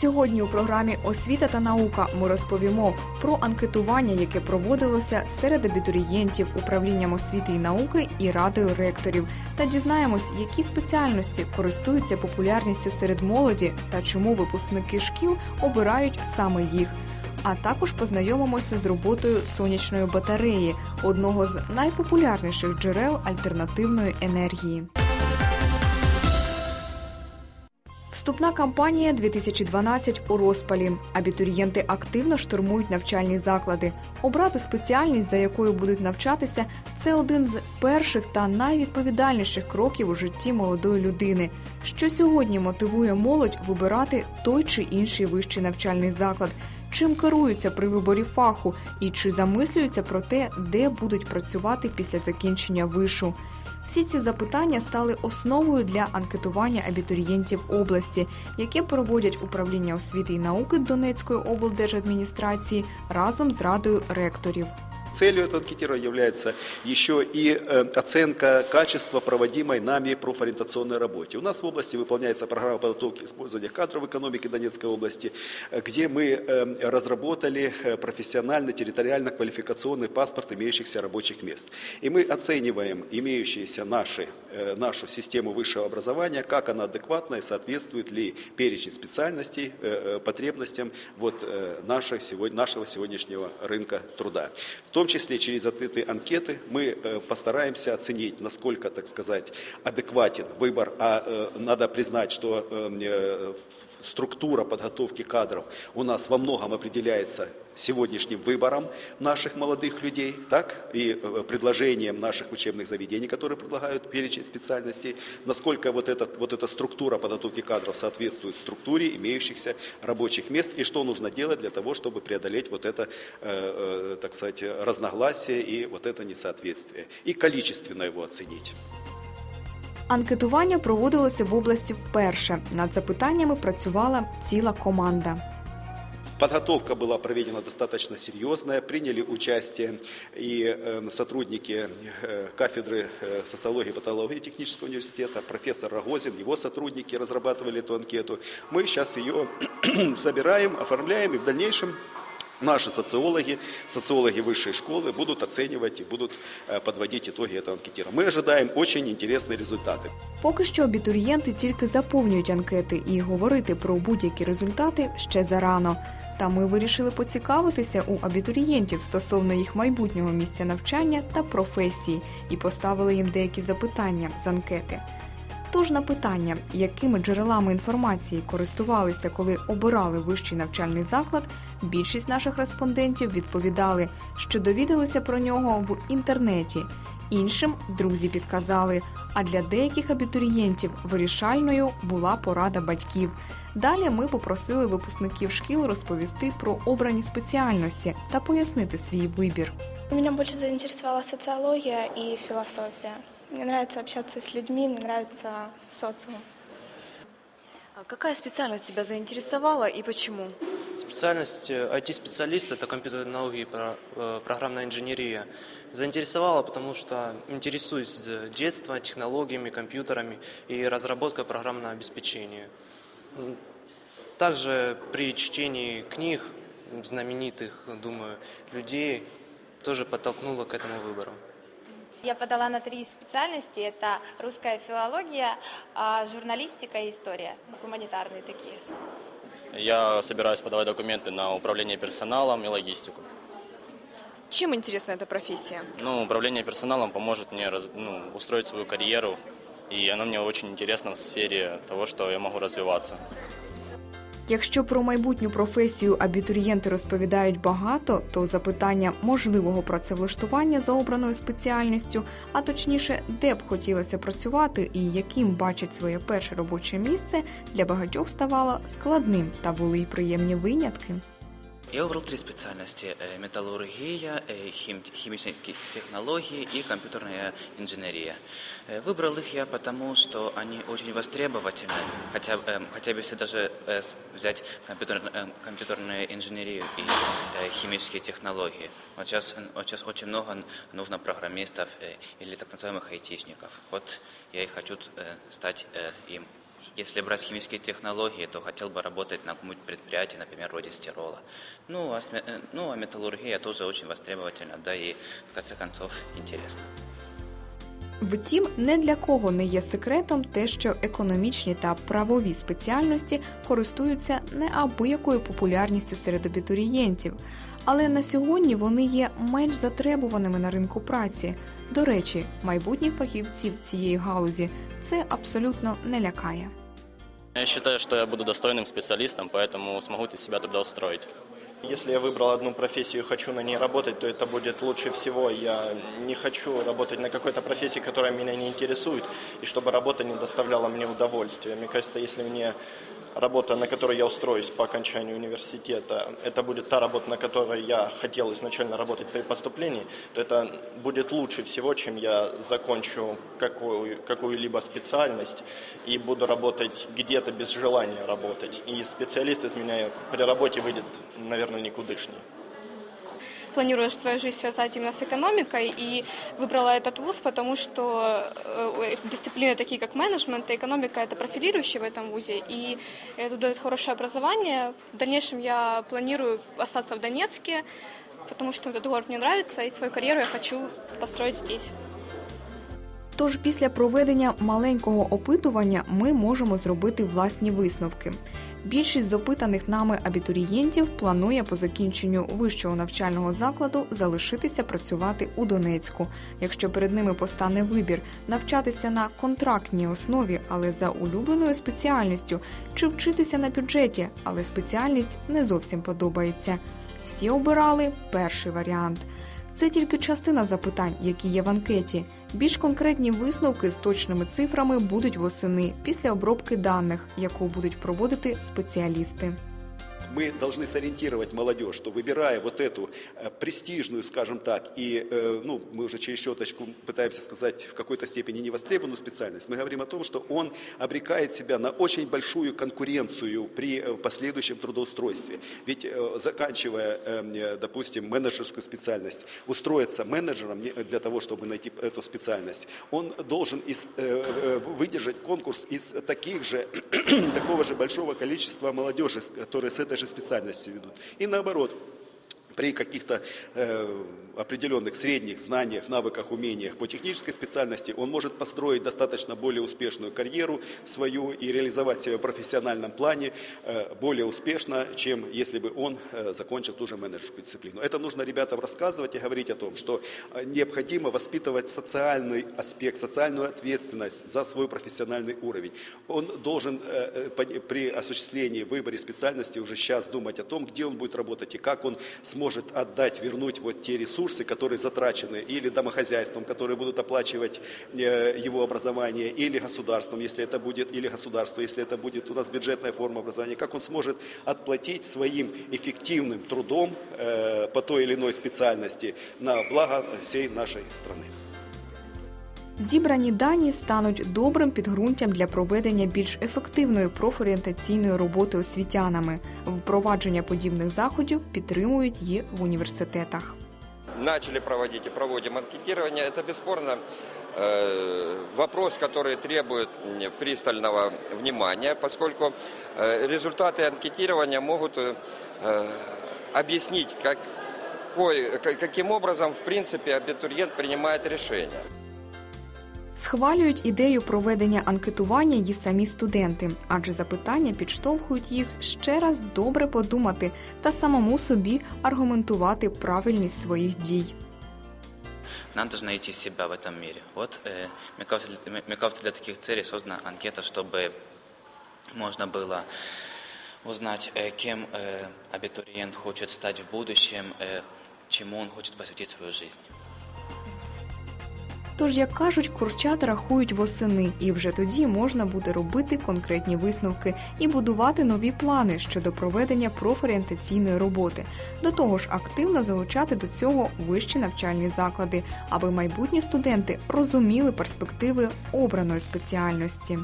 Сьогодні у програмі Освіта та наука ми розповімо про анкетування, яке проводилося серед абітурієнтів управлінням освіти і науки і радою ректорів, та дізнаємось, які спеціальності користуються популярністю серед молоді та чому випускники шкіл обирають саме їх. А також познайомимося з роботою сонячної батареї, одного з найпопулярніших джерел альтернативної енергії. Вступна кампанія 2012 у розпалі. Абітурієнти активно штурмують навчальні заклади. Обрати спеціальність, за якою будуть навчатися, це один з перших та найвідповідальніших кроків у житті молодої людини. Що сьогодні мотивує молодь вибирати той чи інший вищий навчальний заклад, чим керуються при виборі фаху і чи замислюються про те, де будуть працювати після закінчення вишу. Всі ці запитання стали основою для анкетування абітурієнтів області, яке проводять управління освіти і науки Донецької облдержадміністрації разом з радою ректорів. Целью этого анкетирования является еще и э, оценка качества проводимой нами профориентационной работы. У нас в области выполняется программа подготовки использования кадров экономики Донецкой области, э, где мы э, разработали профессионально-территориально-квалификационный паспорт имеющихся рабочих мест. И мы оцениваем имеющиеся наши, нашу систему высшего образования, как она адекватна и соответствует ли перечень специальностей потребностям вот, нашего сегодняшнего рынка труда. В том числе через эти анкеты мы постараемся оценить, насколько, так сказать, адекватен выбор. А надо признать, что структура подготовки кадров у нас во многом определяется сегодняшним выбором наших молодых людей, так, и предложением наших учебных заведений, которые предлагают перечень специальностей, насколько вот, этот, вот эта структура подготовки кадров соответствует структуре имеющихся рабочих мест, и что нужно делать для того, чтобы преодолеть вот это, э, э, так сказать, разногласие и вот это несоответствие, и количественно его оценить. Анкетування проводилося в області вперше. Над запитаннями працювала ціла команда. Подготовка была проведена достаточно серьезная. Приняли участие и сотрудники кафедры социологии и патологии технического университета, профессор Рогозин, его сотрудники разрабатывали эту анкету. Мы сейчас ее собираем, оформляем и в дальнейшем Наши социологи, социологи высшей школы будут оценивать и будут подводить итоги этого анкетирования. Мы ожидаем очень интересные результаты. Поки що абітурієнти тільки заповнюють анкети і говорити про будь-які результати ще зарано. Та ми вирішили поцікавитися у абітурієнтів стосовно їх майбутнього місця навчання та професії і поставили їм деякі запитання з анкети. Тож на питання, якими джерелами інформації користувалися, коли обирали вищий навчальний заклад, більшість наших респондентів відповідали, що довідалися про нього в інтернеті. Іншим друзі підказали. А для деяких абітурієнтів вирішальною була порада батьків. Далі ми попросили випускників шкіл розповісти про обрані спеціальності та пояснити свій вибір. Меня больше заинтересовала социология и философия. Мне нравится общаться с людьми, мне нравится социум. А какая специальность тебя заинтересовала и почему? Специальность IT-специалист – это компьютерные науки и э, программная инженерия. Заинтересовала, потому что интересуюсь с детства технологиями, компьютерами и разработкой программного обеспечения. Также при чтении книг знаменитых, думаю, людей тоже подтолкнуло к этому выбору. Я подала на три специальности. Это русская филология, а, журналистика и история. Гуманитарные такие. Я собираюсь подавать документы на управление персоналом и логистику. Чем интересна эта профессия? Ну, управление персоналом поможет мне раз- ну, устроить свою карьеру, и оно мне очень интересно в сфере того, что я могу развиваться. Якщо про майбутню професію абітурієнти розповідають багато, то запитання можливого працевлаштування за обраною спеціальністю, а точніше, де б хотілося працювати і яким бачать своє перше робоче місце, для багатьох ставало складним та були й приємні винятки. Я выбрал три специальности. э, Металлургия, э, хим- химические ки- технологии и компьютерная инженерия. Э, Выбрал их я потому, что они очень востребовательны, хотя, хотя если даже взять компьютер, компьютерную инженерию и химические технологии. Вот сейчас, вот сейчас очень много нужно программистов или так называемых айтишников. Вот я и хочу стать им. Если брать химические технологии, то хотел бы работать на каком-нибудь предприятии, например, вроде стирола. Ну а, э, ну, а металлургия тоже очень востребовательна, да и, в конце концов, интересно. Втім, не для кого не є секретом те, що економічні та правові спеціальності користуються неабиякою популярністю серед абітурієнтів, але на сьогодні вони є менш затребуваними на ринку праці. До речі, майбутніх фахівців цієї галузі це абсолютно не лякає. Я считаю, что я буду достойным специалистом, поэтому смогу себя трудоустроить. Если я выбрал одну профессию и хочу на ней работать, то это будет лучше всего. Я не хочу работать на какой-то профессии, которая меня не интересует, и чтобы работа не доставляла мне удовольствия. Мне кажется, если мне работа, на которой я устроюсь по окончанию университета, это будет та работа, на которой я хотел изначально работать при поступлении, то это будет лучше всего, чем я закончу какую, какую-либо специальность и буду работать где-то без желания работать. И специалист из меня при работе выйдет, наверное, никудышний. Планирую свою жизнь связать именно с экономикой и выбрала этот вуз, потому что э, дисциплины такие как менеджмент и экономика это профилирующие в этом вузе и это дает хорошее образование. В дальнейшем я планирую остаться в Донецке, потому что этот город мне нравится и свою карьеру я хочу построить здесь. Тож після проведення маленького опитування ми можемо зробити власні висновки. Більшість з опитаних нами абітурієнтів планує по закінченню вищого навчального закладу залишитися працювати у Донецьку. Якщо перед ними постане вибір навчатися на контрактній основі, але за улюбленою спеціальністю, чи вчитися на бюджеті, але спеціальність не зовсім подобається. Всі обирали перший варіант. Це тільки частина запитань, які є в анкеті. Більш конкретні висновки з точними цифрами будуть восени після обробки даних, яку будуть проводити спеціалісти. Мы должны сориентировать молодежь, что выбирая вот эту э, престижную, скажем так, и, э, ну, мы уже через щеточку пытаемся сказать, в какой-то степени невостребованную специальность, мы говорим о том, что он обрекает себя на очень большую конкуренцию при э, последующем трудоустройстве. Ведь заканчивая, допустим, менеджерскую специальность, устроиться менеджером для того, чтобы найти эту специальность, он должен из, выдержать конкурс из таких же, такого же большого количества молодежи, которые с этой же специальностью ведут. И наоборот, при каких-то э, определенных средних знаниях, навыках, умениях по технической специальности, он может построить достаточно более успешную карьеру свою и реализовать себя в профессиональном плане э, более успешно, чем если бы он э, закончил ту же менеджерскую дисциплину. Это нужно ребятам рассказывать и говорить о том, что э, необходимо воспитывать социальный аспект, социальную ответственность за свой профессиональный уровень. Он должен э, э, при осуществлении выбора специальности уже сейчас думать о том, где он будет работать и как он сможет отдать, вернуть вот те ресурсы, ресурсы, которые затрачены или домохозяйством, которые будут оплачивать э, его образование, или государством, если это будет, или государство, если это будет у нас бюджетная форма образования, как он сможет отплатить своим эффективным трудом э, по той или иной специальности на благо всей нашей страны. Зібрані дані стануть добрим підґрунтям для проведення більш ефективної профорієнтаційної роботи освітянами. Впровадження подібних заходів підтримують її в університетах. начали проводить и проводим анкетирование, это бесспорно э, вопрос, который требует пристального внимания, поскольку э, результаты анкетирования могут э, объяснить, как, каким образом, в принципе, абитуриент принимает решение. Схвалюють ідею проведення анкетування й самі студенти, адже запитання підштовхують їх ще раз добре подумати та самому собі аргументувати правильність своїх дій. Нам нужно найти себя в этом мире. Вот, э, мне, кажется, мне кажется, для таких целей создана анкета, чтобы можно было узнать, э, кем э, абитуриент хочет стать в будущем, э, чему он хочет посвятить свою жизнь. Тож, як кажуть, курчат рахують восени, і вже тоді можна буде робити конкретні висновки і будувати нові плани щодо проведення профорієнтаційної роботи. До того ж, активно залучати до цього вищі навчальні заклади, аби майбутні студенти розуміли перспективи обраної спеціальності.